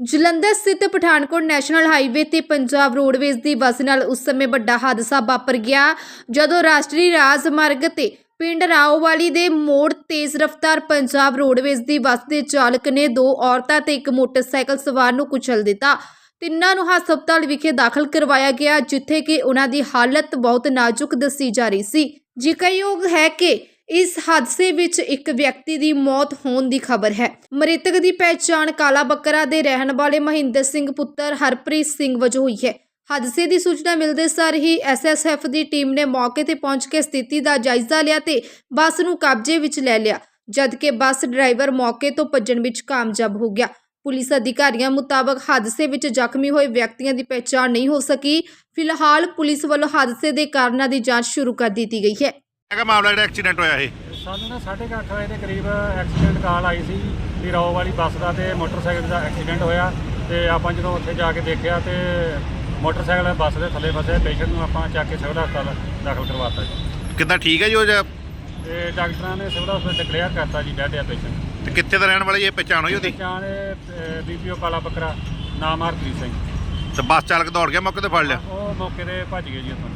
ਜਲੰਧਰ ਸਥਿਤ Pathankot national highway ਤੇ Punjab roadways ਦੀ ਬੱਸ ਨਾਲ ਉਸ ਸਮੇਂ ਵੱਡਾ ਹਾਦਸਾ ਵਾਪਰ ਗਿਆ, ਜਦੋਂ ਰਾਸ਼ਟਰੀ ਰਾਜਮਾਰਗ ਤੇ ਪਿੰਡ ਰਾਓਵਾਲੀ ਦੇ ਮੋੜ ਤੇਜ਼ ਰਫ਼ਤਾਰ ਪੰਜਾਬ ਰੋਡਵੇਜ਼ ਦੀ ਬੱਸ ਦੇ ਚਾਲਕ ਨੇ ਦੋ ਔਰਤਾਂ ਤੇ ਇੱਕ ਮੋਟਰਸਾਈਕਲ ਸਵਾਰ ਨੂੰ ਕੁਚਲ ਦਿੱਤਾ। ਤਿੰਨਾਂ ਨੂੰ ਹਸਪਤਾਲ ਵਿਖੇ ਦਾਖਲ ਕਰਵਾਇਆ ਗਿਆ, ਜਿੱਥੇ ਕਿ ਉਹਨਾਂ ਦੀ ਹਾਲਤ ਬਹੁਤ ਨਾਜ਼ੁਕ ਦੱਸੀ ਜਾ ਰਹੀ ਸੀ। ਜ਼ਿਕਰਯੋਗ ਹੈ ਕਿ ਇਸ ਹਾਦਸੇ ਵਿੱਚ ਇੱਕ ਵਿਅਕਤੀ ਦੀ ਮੌਤ ਹੋਣ ਦੀ ਖਬਰ ਹੈ। ਮ੍ਰਿਤਕ ਦੀ ਪਹਿਚਾਣ ਕਾਲਾ ਬੱਕਰਾ ਦੇ ਰਹਿਣ ਵਾਲੇ ਮਹਿੰਦਰ ਸਿੰਘ ਪੁੱਤਰ ਹਰਪ੍ਰੀਤ ਸਿੰਘ ਵਜੋਂ ਹੋਈ ਹੈ। ਹਾਦਸੇ ਦੀ ਸੂਚਨਾ ਮਿਲਦੇ ਸਾਰ ਹੀ ਐਸਐਸਐਫ ਦੀ ਟੀਮ ਨੇ ਮੌਕੇ ਤੇ ਪਹੁੰਚ ਕੇ ਸਥਿਤੀ ਦਾ ਜਾਇਜ਼ਾ ਲਿਆ ਤੇ ਬੱਸ ਨੂੰ ਕਬਜ਼ੇ ਵਿੱਚ ਲੈ ਲਿਆ, ਜਦਕਿ ਬੱਸ ਡਰਾਈਵਰ ਮੌਕੇ ਤੋਂ ਭੱਜਣ ਵਿੱਚ ਕਾਮਯਾਬ ਹੋ ਗਿਆ। ਪੁਲਿਸ ਅਧਿਕਾਰੀਆਂ ਮੁਤਾਬਕ ਹਾਦਸੇ ਵਿੱਚ ਜ਼ਖਮੀ ਹੋਏ ਵਿਅਕਤੀਆਂ ਦੀ ਪਹਿਚਾਣ ਨਹੀਂ ਹੋ ਸਕੀ। ਫਿਲਹਾਲ ਪੁਲਿਸ ਵੱਲੋਂ ਹਾਦਸੇ ਦੇ ਕਾਰਨਾਂ ਦੀ ਜਾਂਚ ਸ਼ੁਰੂ ਕਰ ਦਿੱਤੀ ਗਈ ਹੈ। ਹੈਗਾ ਮਾਮਲਾ ਜਿਹੜਾ ਐਕਸੀਡੈਂਟ ਹੋਇਆ ਇਹ? ਸਾਨੂੰ ਨਾ 8:30 ਵਜੇ ਦੇ ਕਰੀਬ ਐਕਸੀਡੈਂਟ ਕਾਲ ਆਈ ਸੀ ਵੀ ਰਾਓ ਵਾਲੀ ਬੱਸ ਦਾ ਤੇ ਮੋਟਰਸਾਈਕਲ ਦਾ ਐਕਸੀਡੈਂਟ ਹੋਇਆ ਤੇ ਆਪਾਂ ਜਦੋਂ ਉੱਥੇ ਜਾ ਕੇ ਦੇਖਿਆ ਤੇ ਮੋਟਰਸਾਈਕਲ ਬੱਸ ਦੇ ਥੱਲੇ ਫਸੇ ਪੇਸ਼ੈਂਟ ਨੂੰ ਆਪਾਂ ਚੱਕ ਕੇ ਸਿਵਲ ਹਸਪਤਾਲ ਦਾਖਲ ਕਰਵਾਤਾ ਜੀ। ਕਿੱਦਾਂ ਠੀਕ ਹੈ ਜੀ ਉਹ ਜਾਂ ਤੇ ਡਾਕਟਰਾਂ ਨੇ ਸਿਵਲ ਹਸਪਤਾਲ ਡਿਕਲੇਅਰ ਕਰਤਾ ਜੀ ਡੈਡ ਆ ਪੇਸ਼ੈਂਟ ਤੇ ਕਿੱਥੇ ਦਾ ਰਹਿਣ ਵਾਲਾ ਜੀ ਇਹ ਪਛਾਣ ਹੋਈ ਉਹਦੀ? ਪਛਾਣ ਬੀਪੀਓ ਕਾਲਾ ਬੱਕਰਾ ਨਾਮ ਹਰਪ੍ਰੀਤ ਸਿੰਘ। ਤੇ ਬੱਸ ਚਾਲਕ ਦੌੜ ਗਿਆ ਮੌਕੇ ਤੇ ਫੜ ਲਿਆ? ਉਹ ਮੌਕੇ ਤੇ ਭੱਜ ਗਏ ਜੀ ਉੱਥੋਂ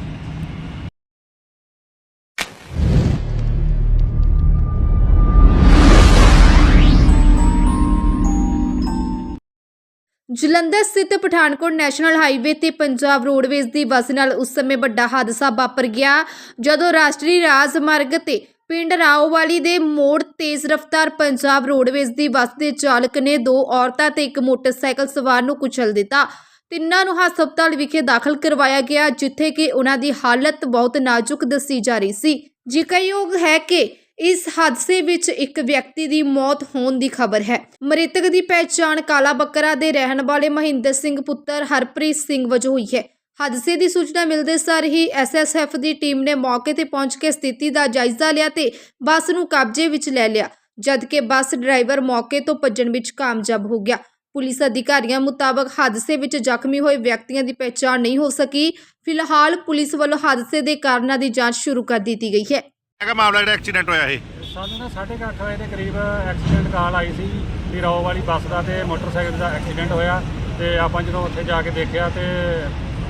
ਜਲੰਧਰ ਸਥਿਤ ਪਠਾਨਕੋਟ ਨੈਸ਼ਨਲ ਹਾਈਵੇ ਤੇ ਪੰਜਾਬ ਰੋਡਵੇਜ਼ ਦੀ ਬੱਸ ਨਾਲ ਉਸ ਸਮੇਂ ਵੱਡਾ ਹਾਦਸਾ ਵਾਪਰ ਗਿਆ, ਜਦੋਂ ਰਾਸ਼ਟਰੀ ਰਾਜਮਾਰਗ ਤੇ ਪਿੰਡ ਰਾਓਵਾਲੀ ਦੇ ਮੋੜ ਤੇਜ਼ ਰਫ਼ਤਾਰ ਪੰਜਾਬ ਰੋਡਵੇਜ਼ ਦੀ ਬੱਸ ਦੇ ਚਾਲਕ ਨੇ ਦੋ ਔਰਤਾਂ ਤੇ ਇੱਕ ਮੋਟਰਸਾਈਕਲ ਸਵਾਰ ਨੂੰ ਕੁਚਲ ਦਿੱਤਾ। ਤਿੰਨਾਂ ਨੂੰ ਹਸਪਤਾਲ ਵਿਖੇ ਦਾਖਲ ਕਰਵਾਇਆ ਗਿਆ, ਜਿੱਥੇ ਕਿ ਉਹਨਾਂ ਦੀ ਹਾਲਤ ਬਹੁਤ ਨਾਜ਼ੁਕ ਦੱਸੀ ਜਾ ਰਹੀ ਸੀ। ਜ਼ਿਕਰਯੋਗ ਹੈ ਕਿ ਇਸ ਹਾਦਸੇ ਵਿੱਚ ਇੱਕ ਵਿਅਕਤੀ ਦੀ ਮੌਤ ਹੋਣ ਦੀ ਖਬਰ ਹੈ। ਮ੍ਰਿਤਕ ਦੀ ਪਹਿਚਾਣ ਕਾਲਾ ਬੱਕਰਾ ਦੇ ਰਹਿਣ ਵਾਲੇ ਮਹਿੰਦਰ ਸਿੰਘ ਪੁੱਤਰ ਹਰਪ੍ਰੀਤ ਸਿੰਘ ਵਜੋਂ ਹੋਈ ਹੈ। ਹਾਦਸੇ ਦੀ ਸੂਚਨਾ ਮਿਲਦੇ ਸਾਰ ਹੀ ਐਸਐਸਐਫ ਦੀ ਟੀਮ ਨੇ ਮੌਕੇ ਤੇ ਪਹੁੰਚ ਕੇ ਸਥਿਤੀ ਦਾ ਜਾਇਜ਼ਾ ਲਿਆ ਤੇ ਬੱਸ ਨੂੰ ਕਬਜ਼ੇ ਵਿੱਚ ਲੈ ਲਿਆ, ਜਦਕਿ ਬੱਸ ਡਰਾਈਵਰ ਮੌਕੇ ਤੋਂ ਭੱਜਣ ਵਿੱਚ ਕਾਮਯਾਬ ਹੋ ਗਿਆ। ਪੁਲਿਸ ਅਧਿਕਾਰੀਆਂ ਮੁਤਾਬਕ ਹਾਦਸੇ ਵਿੱਚ ਜ਼ਖਮੀ ਹੋਏ ਵਿਅਕਤੀਆਂ ਦੀ ਪਹਿਚਾਣ ਨਹੀਂ ਹੋ ਸਕੀ। ਫਿਲਹਾਲ ਪੁਲਿਸ ਵੱਲੋਂ ਹਾਦਸੇ ਦੇ ਕਾਰਨਾਂ ਦੀ ਜਾਂਚ ਸ਼ੁਰੂ ਕਰ ਦਿੱਤੀ ਗਈ ਹੈ। ਹੈਗਾ ਮਾਮਲਾ ਜਿਹੜਾ ਐਕਸੀਡੈਂਟ ਹੋਇਆ ਇਹ? ਸਾਨੂੰ ਨਾ 8:30 ਵਜੇ ਦੇ ਕਰੀਬ ਐਕਸੀਡੈਂਟ ਕਾਲ ਆਈ ਸੀ ਵੀ ਰਾਓ ਵਾਲੀ ਬੱਸ ਦਾ ਤੇ ਮੋਟਰਸਾਈਕਲ ਦਾ ਐਕਸੀਡੈਂਟ ਹੋਇਆ ਤੇ ਆਪਾਂ ਜਦੋਂ ਉੱਥੇ ਜਾ ਕੇ ਦੇਖਿਆ ਤੇ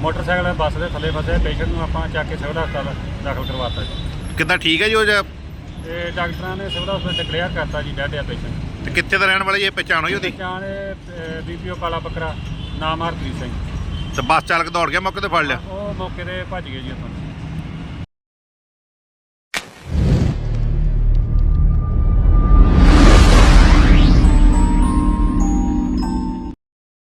ਮੋਟਰਸਾਈਕਲ ਬੱਸ ਦੇ ਥੱਲੇ ਫਸੇ ਪੇਸ਼ੈਂਟ ਨੂੰ ਆਪਾਂ ਚੱਕ ਕੇ ਸਿਵਲ ਹਸਪਤਾਲ ਦਾਖਲ ਕਰਵਾਤਾ ਜੀ। ਕਿੱਦਾਂ ਠੀਕ ਹੈ ਜੀ ਉਹ ਜਾਂ ਤੇ ਡਾਕਟਰਾਂ ਨੇ ਸਿਵਲ ਹਸਪਤਾਲ ਡਿਕਲੇਅਰ ਕਰਤਾ ਜੀ ਡੈਡ ਆ ਪੇਸ਼ੈਂਟ। ਤੇ ਕਿੱਥੇ ਦਾ ਰਹਿਣ ਵਾਲਾ ਜੀ ਇਹ ਪਛਾਣ ਹੋਈ ਉਹਦੀ? ਪਛਾਣ ਬੀਪੀਓ ਕਾਲਾ ਬੱਕਰਾ ਨਾਮ ਹਰਪ੍ਰੀਤ ਸਿੰਘ। ਤੇ ਬੱਸ ਚਾਲਕ ਦੌੜ ਗਿਆ ਮੌਕੇ ਤੇ ਫੜ ਲਿਆ? ਉਹ ਮੌਕੇ ਤੇ ਭੱਜ ਗਏ ਜੀ ਉੱਥੋਂ।